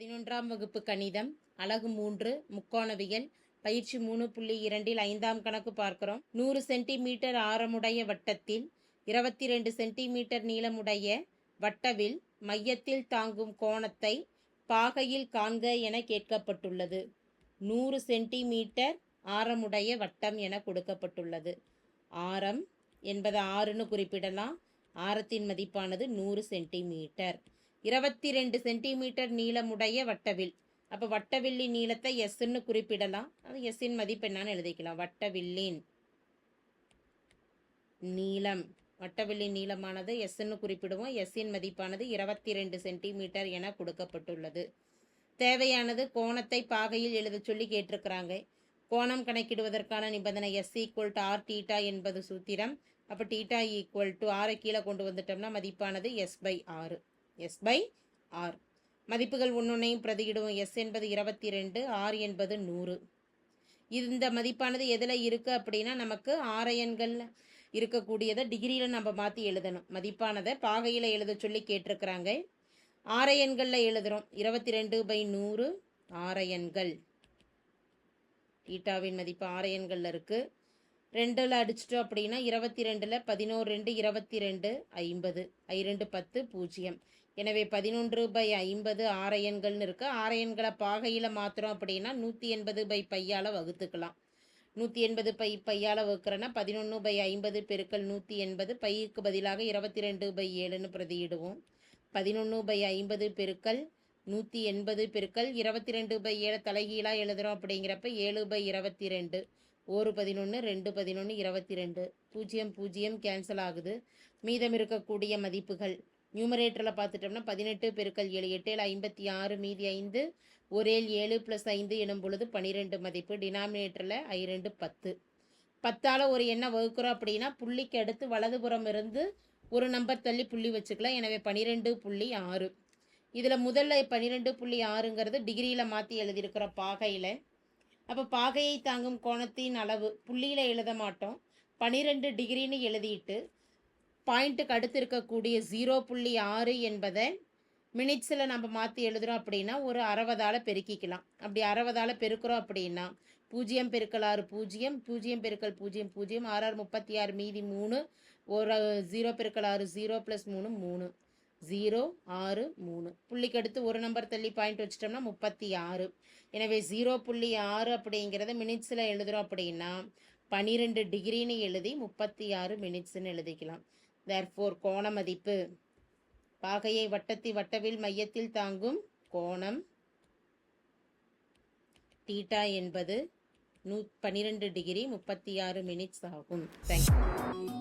பதினொன்றாம் வகுப்பு கணிதம் அலகு மூன்று முக்கோணவியல் பயிற்சி மூணு புள்ளி இரண்டில் ஐந்தாம் கணக்கு பார்க்கிறோம். நூறு சென்டிமீட்டர் ஆரமுடைய வட்டத்தில் இருபத்தி ரெண்டு சென்டிமீட்டர் நீளமுடைய வட்டவில் மையத்தில் தாங்கும் கோணத்தை பாகையில் காண்க என கேட்கப்பட்டுள்ளது. நூறு சென்டிமீட்டர் ஆரமுடைய வட்டம் என கொடுக்கப்பட்டுள்ளது. ஆரம் என்பது ஆறுன்னு குறிப்பிடலாம். ஆரத்தின் மதிப்பானது நூறு சென்டிமீட்டர். இருபத்தி ரெண்டு சென்டிமீட்டர் நீளமுடைய வட்டவில். அப்போ வட்டவில்லி நீளத்தை எஸ்ன்னு குறிப்பிடலாம். அது எஸ்ஸின் மதிப்பு என்னன்னு எழுதிக்கலாம். வட்டவில்லின் நீளம். வட்டவில்லி நீளமானது எஸ்ன்னு குறிப்பிடுவோம். எஸ்ஸின் மதிப்பானது இருபத்தி ரெண்டு சென்டிமீட்டர் என கொடுக்கப்பட்டுள்ளது. தேவையானது கோணத்தை பாகையில் எழுத சொல்லி கேட்டிருக்கிறாங்க. கோணம் கணக்கிடுவதற்கான நிபந்தனை S equal to R theta என்பது சூத்திரம். அப்போ டீட்டா ஈக்குவல் டு ஆரை கீழே கொண்டு வந்துட்டோம்னா மதிப்பானது எஸ் பை ஆறு எஸ் பை ஆர் மதிப்புகள் ஒன்றொன்னையும் பிரதியிடுவோம். எஸ் என்பது இருபத்தி ரெண்டு ஆர் என்பது நூறு. இந்த மதிப்பானது எதில் இருக்குது அப்படின்னா நமக்கு ஆரையன்கள் இருக்கக்கூடியதை டிகிரியில் நம்ம மாற்றி எழுதணும். மதிப்பானதை பாகையில் எழுத சொல்லி கேட்டிருக்கிறாங்க. ஆரையன்களில் எழுதுகிறோம் இருபத்தி ரெண்டு பை நூறு ஆரையன்கள் ஈட்டாவின் மதிப்பு ஆரையன்களில் இருக்குது ரெண்டில் அடிச்சிட்டோம் அப்படின்னா இருபத்தி ரெண்டில் பதினோரு ரெண்டு இருபத்தி ரெண்டு ஐம்பது. ஐ ரெண்டு பத்து பூஜ்ஜியம். எனவே பதினொன்று பை ஐம்பது ஆரையன்கள்னு இருக்குது ஆரையன்களை பாகையில் மாத்திரம் அப்படின்னா நூற்றி எண்பது பை பையால் வகுத்துக்கலாம். நூற்றி எண்பது பை பையால் வகுக்கிறேன்னா பதினொன்று பை ஐம்பது பெருக்கல் நூற்றி எண்பது. பைக்கு பதிலாக இருபத்தி ரெண்டு பை ஏழுன்னு பிரதியிடுவோம். பதினொன்று பை ஐம்பது பெருக்கல் நூற்றி எண்பது பெருக்கல் இருபத்தி ரெண்டு பை ஏழு தலைகீழாக எழுதுகிறோம் அப்படிங்கிறப்ப ஏழு பை இருபத்தி ரெண்டு ஒரு பதினொன்று ரெண்டு பதினொன்று இருபத்தி ரெண்டு பூஜ்ஜியம் பூஜ்ஜியம் கேன்சல் ஆகுது. மீதம் இருக்கக்கூடிய மதிப்புகள் நியூமரேட்டரில் பார்த்துட்டோம்னா பதினெட்டு பெருக்கல் ஏழு எட்டேழு ஐம்பத்தி ஆறு மீதி ஐந்து ஒரேல் ஏழு ப்ளஸ் ஐந்து எனும் பொழுது பன்னிரெண்டு மதிப்பு. டினாமினேட்டரில் ஐ ரெண்டு பத்து. பத்தால் ஒரு எண்ணை வகுக்கிறோம் அப்படின்னா புள்ளிக்கு அடுத்து வலதுபுறம் இருந்து ஒரு நம்பர் தள்ளி புள்ளி வச்சுக்கலாம். எனவே பன்னிரெண்டு புள்ளி ஆறு. இதில் முதல்ல பன்னிரெண்டு புள்ளி ஆறுங்கிறது டிகிரியில் மாற்றி எழுதியிருக்கிற பாகையில். அப்போ பாகையை தாங்கும் கோணத்தின் அளவு புள்ளியில் எழுத மாட்டோம். பன்னிரெண்டு டிகிரின்னு எழுதிட்டு பாயிண்ட்டுக்கு அடுத்து இருக்கக்கூடிய ஜீரோ புள்ளி ஆறு என்பதை மினிட்ஸில் நம்ம மாற்றி எழுதுகிறோம் அப்படின்னா ஒரு அறுபதால் பெருக்கிக்கலாம். அப்படி அறுபதால் பெருக்கிறோம் அப்படின்னா பூஜ்ஜியம் பெருக்கல் ஆறு பூஜ்ஜியம் பூஜ்ஜியம் பெருக்கல் பூஜ்ஜியம் பூஜ்ஜியம் ஆறு ஆறு முப்பத்தி ஆறு மீதி மூணு ஒரு ஜீரோ பெருக்கல் ஆறு ஜீரோ ப்ளஸ் மூணு மூணு. ஜீரோ ஆறு மூணு. புள்ளிக்கு அடுத்து ஒரு நம்பர் தள்ளி பாயிண்ட் வச்சிட்டோம்னா முப்பத்தி ஆறு. எனவே ஜீரோ புள்ளி ஆறு அப்படிங்கிறத மினிட்ஸில் எழுதுகிறோம் அப்படின்னா பன்னிரெண்டு டிகிரின்னு எழுதி முப்பத்தி ஆறு மினிட்ஸ்ன்னு எழுதிக்கலாம். தேர்ஃபோர் கோண மதிப்பு பாகையை வட்டத்தி வட்டவில் மையத்தில் தாங்கும் கோணம் தீட்டா என்பது நூ பன்னிரெண்டு டிகிரி முப்பத்தி ஆறு மினிட்ஸ் ஆகும். தேங்க்யூ